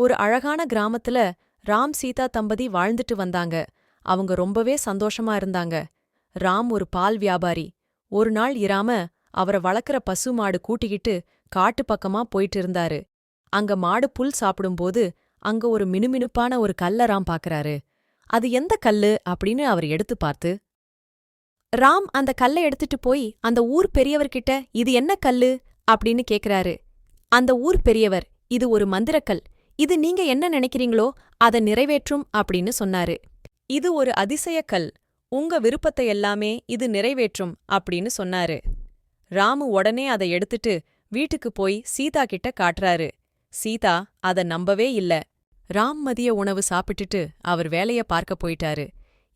ஒரு அழகான கிராமத்துல ராம் சீதா தம்பதி வாழ்ந்துட்டு வந்தாங்க. அவங்க ரொம்பவே சந்தோஷமா இருந்தாங்க. ராம் ஒரு பால் வியாபாரி. ஒரு நாள் இராம அவர வளர்க்குற பசு மாடு கூட்டிக்கிட்டு காட்டு பக்கமா போயிட்டு இருந்தாரு. அங்க மாடு புல் சாப்பிடும்போது அங்க ஒரு மினுமினுப்பான ஒரு கல்ல ராம் பாக்கறாரு. அது எந்த கல்லு அப்படின்னு அவர் எடுத்து பார்த்து ராம் அந்த கல்லை எடுத்துட்டு போய் அந்த ஊர் பெரியவர்கிட்ட இது என்ன கல்லு? அப்படின்னு கேக்குறாரு. அந்த ஊர் பெரியவர் இது ஒரு மந்திரக்கல். இது நீங்க என்ன நினைக்கிறீங்களோ அதை நிறைவேற்றும் அப்படின்னு சொன்னாரு. இது ஒரு அதிசயக்கல் உங்க விருப்பத்தை எல்லாமே இது நிறைவேற்றும் அப்படின்னு சொன்னாரு. ராமு உடனே அதை எடுத்துட்டு வீட்டுக்கு போய் சீதா கிட்ட காட்டுறாரு. சீதா அத நம்பவே இல்ல. ராம் மதிய உணவு சாப்பிட்டுட்டு அவர் வேலைய பார்க்க போயிட்டாரு.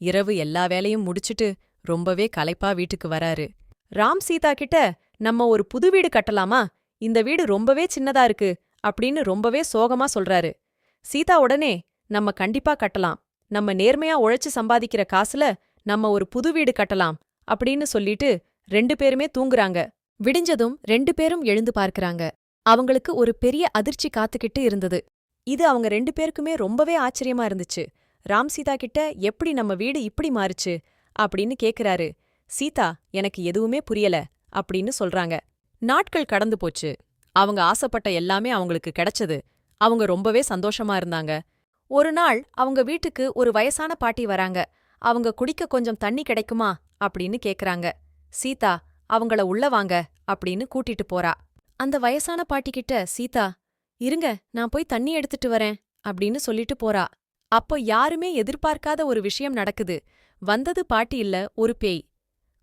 இரவு எல்லா வேலையும் முடிச்சிட்டு ரொம்பவே களைப்பா வீட்டுக்கு வராரு. ராம் சீதா கிட்ட நம்ம ஒரு புது வீடு கட்டலாமா? இந்த வீடு ரொம்பவே சின்னதா இருக்கு. அப்படின்னு ரொம்பவே சோகமா சொல்றாரு. சீதா உடனே நம்ம கண்டிப்பா கட்டலாம். நம்ம நேர்மையா உழைச்சு சம்பாதிக்கிற காசுல நம்ம ஒரு புது வீடு கட்டலாம் அப்படின்னு சொல்லிட்டு ரெண்டு பேருமே தூங்குறாங்க. விடிஞ்சதும் ரெண்டு பேரும் எழுந்து பார்க்கறாங்க. அவங்களுக்கு ஒரு பெரிய அதிர்ச்சி காத்துக்கிட்டு இருந்தது. இது அவங்க ரெண்டு பேருக்குமே ரொம்பவே ஆச்சரியமா இருந்துச்சு. ராம் சீதா கிட்ட எப்படி நம்ம வீடு இப்படி மாறுச்சு? அப்படின்னு கேக்குறாரு. சீதா எனக்கு எதுவுமே புரியல அப்படின்னு சொல்றாங்க. நாட்கள் கடந்து போச்சு. அவங்க ஆசைப்பட்ட எல்லாமே அவங்களுக்கு கிடைச்சது. அவங்க ரொம்பவே சந்தோஷமா இருந்தாங்க. ஒரு நாள் அவங்க வீட்டுக்கு ஒரு வயசான பாட்டி வராங்க. அவங்க குடிக்க கொஞ்சம் தண்ணி கிடைக்குமா? அப்படின்னு கேக்குறாங்க. சீதா அவங்கள உள்ள வாங்க அப்படின்னு கூட்டிட்டு போறா. அந்த வயசான பாட்டிகிட்ட சீதா இருங்க நான் போய் தண்ணி எடுத்துட்டு வரேன் அப்படின்னு சொல்லிட்டு போறா. அப்போ யாருமே எதிர்பார்க்காத ஒரு விஷயம் நடக்குது. வந்தது பாட்டி இல்ல ஒரு பேய்.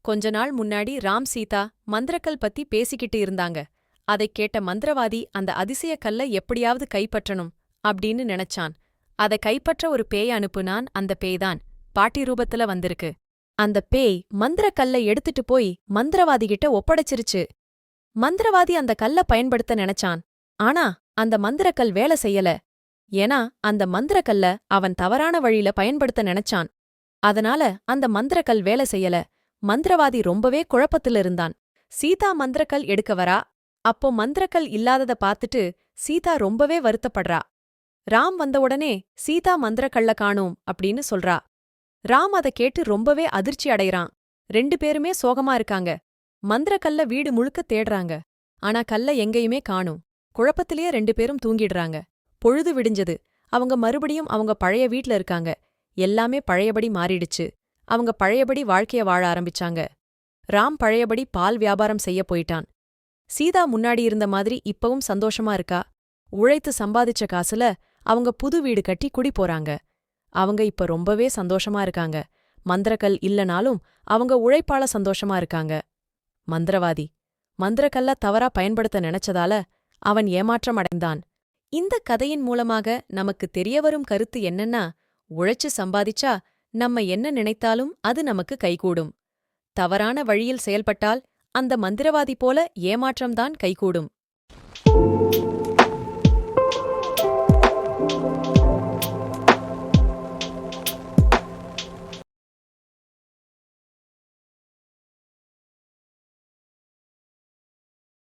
கொஞ்ச நாள் முன்னாடி ராம் சீதா மந்திரக்கல் பத்தி பேசிக்கிட்டு இருந்தாங்க. அதைக் கேட்ட மந்திரவாதி அந்த அதிசய கல்ல எப்படியாவது கைப்பற்றணும் அப்படின்னு நினைச்சான். அதை கைப்பற்ற ஒரு பேய் அனுப்புனான். அந்த பேய்தான் பாட்டி ரூபத்துல வந்திருக்கு. அந்த பேய் மந்திரக்கல்லை எடுத்துட்டு போய் மந்திரவாதி கிட்ட ஒப்படைச்சிருச்சு. மந்திரவாதி அந்த கல்ல பயன்படுத்த நினைச்சான். ஆனா அந்த மந்திரக்கல் வேலை செய்யல. ஏன்னா அந்த மந்திரக்கல்ல அவன் தவறான வழியில பயன்படுத்த நினைச்சான். அதனால அந்த மந்திரக்கல் வேலை செய்யல. மந்திரவாதி ரொம்பவே குழப்பத்துல இருந்தான் சீதா மந்திரக்கல் எடுக்க வரா? அப்போ மந்திரக்கல் இல்லாதத பார்த்துட்டு சீதா ரொம்பவே வருத்தப்படுறா. ராம் வந்த உடனே சீதா மந்திரக்கல்ல காணோம் அப்படின்னு சொல்றா. ராம் அதை கேட்டு ரொம்பவே அதிர்ச்சி அடையறான். ரெண்டு பேருமே சோகமா இருக்காங்க. மந்திரக்கல்ல வீடு முழுக்க தேடுறாங்க. ஆனா கல்ல எங்கேயுமே காணும். குழப்பத்திலேயே ரெண்டு பேரும் தூங்கிடுறாங்க. பொழுது விடிஞ்சது. அவங்க மறுபடியும் அவங்க பழைய வீட்ல இருக்காங்க. எல்லாமே பழையபடி மாறிடுச்சு. அவங்க பழையபடி வாழ்க்கைய வாழ ஆரம்பிச்சாங்க. ராம் பழையபடி பால் வியாபாரம் செய்ய போயிட்டான். சீதா முன்னாடி இருந்த மாதிரி இப்பவும் சந்தோஷமா இருக்கா? உழைத்து சம்பாதிச்ச காசுல அவங்க புது வீடு கட்டி குடி போறாங்க. அவங்க இப்ப ரொம்பவே சந்தோஷமா இருக்காங்க. மந்திரக்கல் இல்லனாலும் அவங்க உழைப்பால சந்தோஷமா இருக்காங்க. மந்திரவாதி. மந்திரக்கல்ல தவறா பயன்படுத்த நினைச்சதால அவன் ஏமாற்றம் அடைந்தான். இந்த கதையின் மூலமாக நமக்கு தெரியவரும் கருத்து என்னன்னா உழைச்சு சம்பாதிச்சா நம்ம என்ன நினைத்தாலும் அது நமக்கு கைகூடும். தவறான வழியில் செயல்பட்டால் அந்த மந்திரவாதி போல ஏமாற்றம்தான் கைகூடும்.